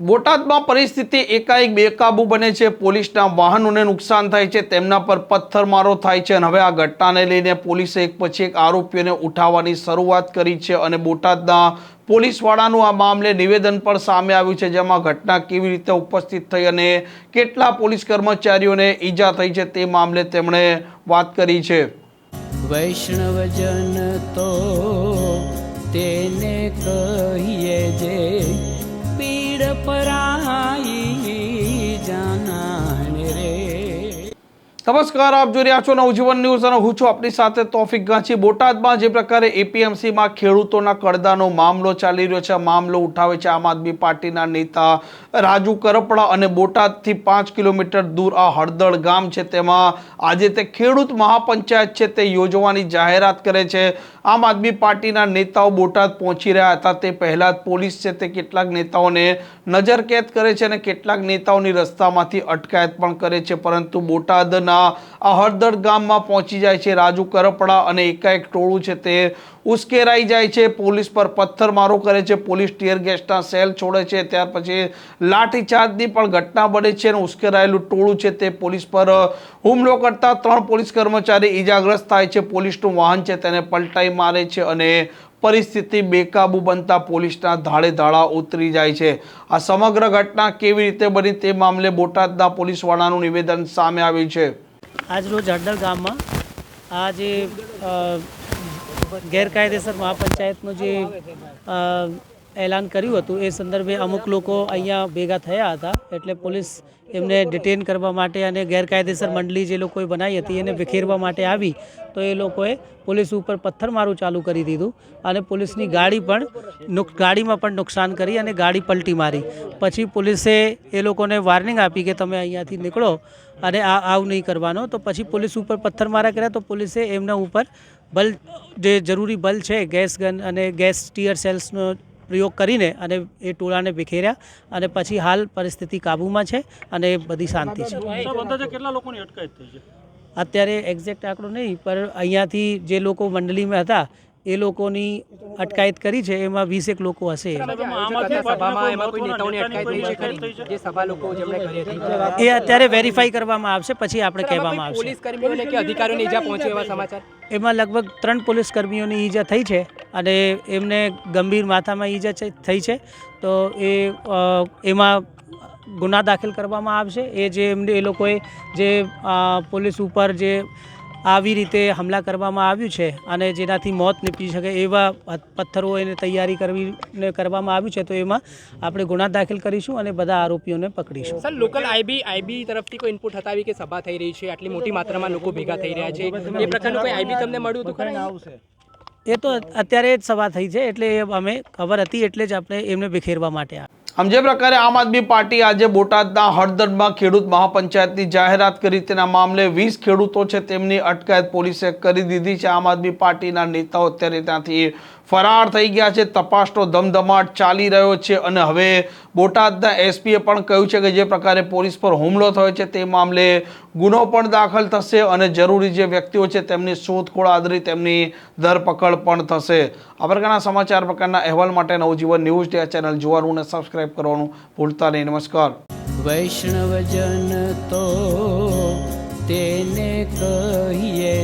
બોટાદમાં પરિસ્થિતિ એકાએક બેકાબુ બને છે. પોલીસના વાહનોને નુકસાન થાય છે. તેમના પર પથ્થરમારો થાય છે અને હવે આ ઘટનાને લઈને પોલીસે એક પછી એક આરોપીઓને ઉઠાવવાની શરૂઆત કરી છે અને બોટાદના પોલીસવાળાનું આ મામલે નિવેદન પણ સામે આવ્યું છે, જેમાં ઘટના કેવી રીતે ઉપસ્થિત થઈ અને કેટલા પોલીસ કર્મચારીઓને ઈજા થઈ છે તે મામલે તેમણે વાત કરી છે. વૈષ્ણવજન તો તેને કહીએ જે விடப்பரா નમસ્કાર, આપ જોઈ રહ્યા છો નવજીવન ન્યૂઝ અને હું છું આપની સાથે તોફિક ગાંચી. બોટાદમાં જે પ્રકારે એપીએમસીમાં ખેડૂતોના કડદાનો મામલો ચાલી રહ્યો છે આ મામલો ઉઠાવે છે આમ આદમી પાર્ટીના નેતા રાજુ કરપડા અને બોટાદથી પાંચ કિલોમીટર દૂર આ હળદળ ગામ છે. તેમાં આજે તે ખેડૂત મહાપંચાયત છે તે યોજવાની જાહેરાત કરે છે. આમ આદમી પાર્ટીના નેતાઓ બોટાદ પહોંચી રહ્યા હતા. તે પહેલા જ પોલીસ છે તે કેટલાક નેતાઓને નજરકેદ કરે છે અને કેટલાક નેતાઓની રસ્તામાંથી અટકાયત પણ કરે છે. પરંતુ બોટાદના આ હળદળ ગામમાં પહોંચી જાય છે રાજુ કરપડા અને એકાએક ટોળું છે તે ઉશ્કેરાઈ જાય છે. પોલીસ પર પથ્થરમારો કરે છે. પોલીસ ટીયર ગેસના સેલ છોડે છે. ત્યાર પછી લાઠીચાર્જની પણ ઘટના બને છે અને ઉશ્કેરાયેલું ટોળું છે તે પોલીસ પર હુમલો કરતા ત્રણ પોલીસ કર્મચારી ઈજાગ્રસ્ત થાય છે. પોલીસનું વાહન છે તેને પલટાઈ મારે છે અને પરિસ્થિતિ બેકાબુ બનતા પોલીસના ધાડે ધાડા ઉતરી જાય છે. આ સમગ્ર ઘટના કેવી રીતે બની તે મામલે બોટાદના પોલીસવાળાનું નિવેદન સામે આવ્યું છે. આજરોજ રોજ ગામમાં આ જે ગેરકાયદેસર મહાપંચાયતનું જે એલાન કર્યું હતું. એ સંદર્ભે અમુક લોકો અહીંયા ભેગા થયા હતા. એટલે પોલીસ એમને ડિટેન કરવા માટે અને ગેરકાયદેસર મંડળી જે લોકોએ બનાવી હતી એને વિખેરવા માટે આવી. તો એ લોકોએ પોલીસ ઉપર પથ્થરમારું ચાલુ કરી દીધું અને પોલીસની ગાડી પણ ગાડીમાં પણ નુકસાન કરી અને ગાડી પલટી મારી. પછી પોલીસે એ લોકોને વાર્નિંગ આપી કે તમે અહીંયાથી નીકળો અને આ, આવું નહીં કરવાનો. તો પછી પોલીસ ઉપર પથ્થરમારા કર્યા તો પોલીસે એમના ઉપર બલ, જે જરૂરી બલ છે, ગેસ ગન અને ગેસ ટીયર સેલ્સનો પ્રયોગ કરીને અને એ ટોળાને વિખેર્યા અને પછી હાલ પરિસ્થિતિ કાબૂમાં છે અને બધી શાંતિ છે. કેટલા લોકોની અટકાયત થઈ છે? અત્યારે એક્ઝેક્ટ આંકડો નહીં પણ અહીંયાથી જે લોકો મંડળીમાં હતા એ લોકોની અટકાયત કરી છે એમાં વીસેક લોકો હશે. એ અત્યારે વેરીફાઈ કરવામાં આવશે પછી આપણે કહેવામાં આવશે. પોલીસ કર્મીઓને કે અધિકારીઓને ઈજા પહોંચે એમાં લગભગ ત્રણ પોલીસ કર્મીઓની ઈજા થઈ છે અને એમને ગંભીર માથામાં ઈજા છે- થઈ છે. તો એ એમાં ગુના દાખલ કરવામાં આવશે. એ જે એમને એ લોકોએ જે પોલીસ ઉપર જે આવી રીતે હમલા કરવામાં આવ્યું છે અને જેનાથી મોત નીપજી શકે એવા પથ્થરો એને તૈયારી કરવીને કરવામાં આવ્યું છે તો એમાં આપણે ગુના દાખલ કરીશું અને બધા આરોપીઓને પકડીશું. સર લોકલ આઈબી આઈબી તરફથી કોઈ ઇનપુટ હતાવી કે સભા થઈ રહી છે? આટલી મોટી માત્રામાં લોકો ભેગા થઈ રહ્યા છે. એ પ્રકારનું કોઈ આઈબી તમને મળ્યું હતું ખરા? એ તો અત્યારે જ સભા થઈ છે એટલે એ અમે ખબર હતી એટલે જ આપણે એમને વિખેરવા માટે આવ્યા આમ જે પ્રકારે આમ આદમી પાર્ટી આજે બોટાદના હળદરમાં ખેડૂત મહાપંચાયતની જાહેરાત કરી. તેના મામલે વીસ ખેડૂતો છે તેમની અટકાયત પોલીસે કરી દીધી છે. આમ આદમી પાર્ટીના નેતાઓ અત્યારે ત્યાંથી ફરાર થઈ ગયા છે. તપાસનો ધમધમાટ ચાલી રહ્યો છે અને હવે બોટાદના એસપીએ પણ કહ્યું છે કે જે પ્રકારે પોલીસ પર હુમલો થયો છે તે મામલે ગુનો પણ દાખલ થશે અને જરૂરી જે વ્યક્તિઓ છે તેમની શોધખોળ આદરી તેમની ધરપકડ પણ થશે. આ પ્રકારના સમાચાર પ્રકારના અહેવાલ માટે નવજીવન ન્યૂઝ ડે ચેનલ જોવાનું અને સબસ્ક્રાઇબ કરવાનું ભૂલતા નહીં. નમસ્કાર. વૈષ્ણવજન તો તેને કહીએ